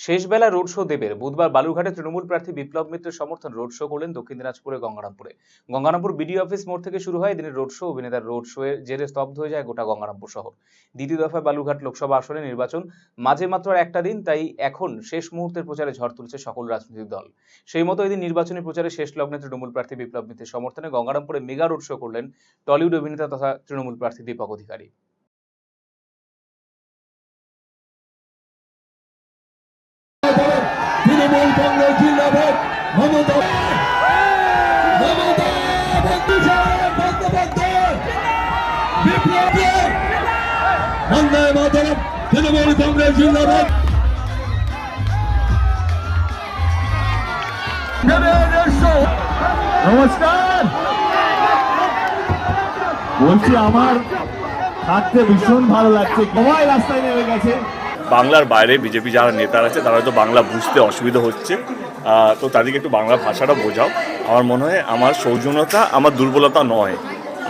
শেষবেলা road show দেবের। বুধবার বালুরঘাটে তৃণমূল প্রার্থী বিপ্লব মিত্রের সমর্থন রোড শো করলেন দক্ষিণ দিনাজপুরে গঙ্গারামপুরে। গঙ্গারামপুর বিডিও অফিস মোড় থেকে শুরু হয় দিনের রোড শো। অভিনেতার রোড শো এর জেরে স্তব্ধ হয়ে যায় গোটা গঙ্গারামপুর শহর। দ্বিতীয় দফায় বালুরঘাট লোকসভা আসনে নির্বাচন। মাঝে মাত্র একটা দিন, তাই এখন শেষ মুহূর্তের প্রচারে ঝড় তুলছে সকল রাজনৈতিক দল। সেই মতো এদিন নির্বাচনী প্রচারে শেষ লগ্নে তৃণমূল প্রার্থী বিপ্লব মিত্রের সমর্থনে গঙ্গারামপুরে মেগা রোড শো করলেন টলিউড অভিনেতা তথা তৃণমূল প্রার্থী দীপক অধিকারী। তৃণমূল কংগ্রেস জিন্দাবাদ। মমতা তৃণমূল কংগ্রেস জিন্দাবাদ। নমস্কার। বলছি, আমার থাকতে ভীষণ ভালো লাগছে। সবাই রাস্তায় নেমে গেছে। বাংলার বাইরে বিজেপি যারা নেতারা আছে, তারা হয়তো বাংলা বুঝতে অসুবিধা হচ্ছে। তো তাদেরকে একটু বাংলা ভাষাটা বোঝাও। আমার মনে হয় আমার সৌজন্যতা আমার দুর্বলতা নয়।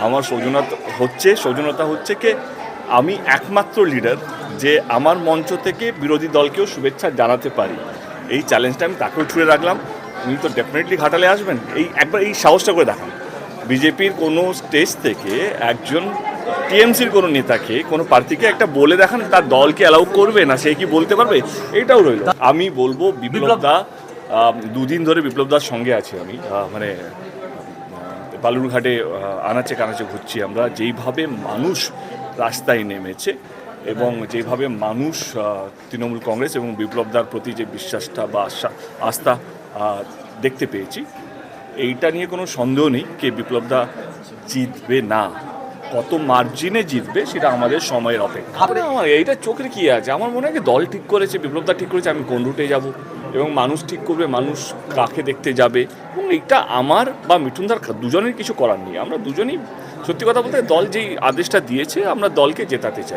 আমার সৌজন্যতা হচ্ছে সৌজন্যতা হচ্ছে কি, আমি একমাত্র লিডার যে আমার মঞ্চ থেকে বিরোধী দলকেও শুভেচ্ছা জানাতে পারি। এই চ্যালেঞ্জটা আমি তাকেও ছুড়ে রাখলাম। উনি তো ডেফিনেটলি ঘাটালে আসবেন। এই একবার এই সাহসটা করে দেখান। বিজেপির কোনো স্টেজ থেকে একজন টিএমসির কোনো নেতাকে কোনো প্রার্থীকে একটা বলে দেখান তার দলকে অ্যালাউ করবে না সে কি বলতে পারবে? এটাও রইল। আমি বলব বিপ্লব দা দুদিন ধরে বিপ্লব দার সঙ্গে আছি আমি। মানে বালুরঘাটে আনাচে কানাচে ঘুরছি আমরা। যেইভাবে মানুষ রাস্তায় নেমেছে এবং যেভাবে মানুষ তৃণমূল কংগ্রেস এবং বিপ্লবদার প্রতি যে বিশ্বাসটা বা আশা আস্থা দেখতে পেয়েছি এইটা নিয়ে কোনো সন্দেহ নেই কে বিপ্লবদা জিতবে না। কত মার্জিনে জিতবে সেটা আমাদের সময়ের অপেক্ষা। আমার এইটা চোখের কি আছে? আমার মনে হয় দল ঠিক করেছে, বিপ্লবদা ঠিক করেছে, আমি কোন রুটে যাব? এবং মানুষ ঠিক করবে, মানুষ কাকে দেখতে যাবে? এবং এইটা আমার বা মিঠুনদার দুজনের কিছু করার নেই। আমরা দুজনেই সত্যি কথা বলতে দল যেই আদেশটা দিয়েছে, আমরা দলকে জেতাতে চাই।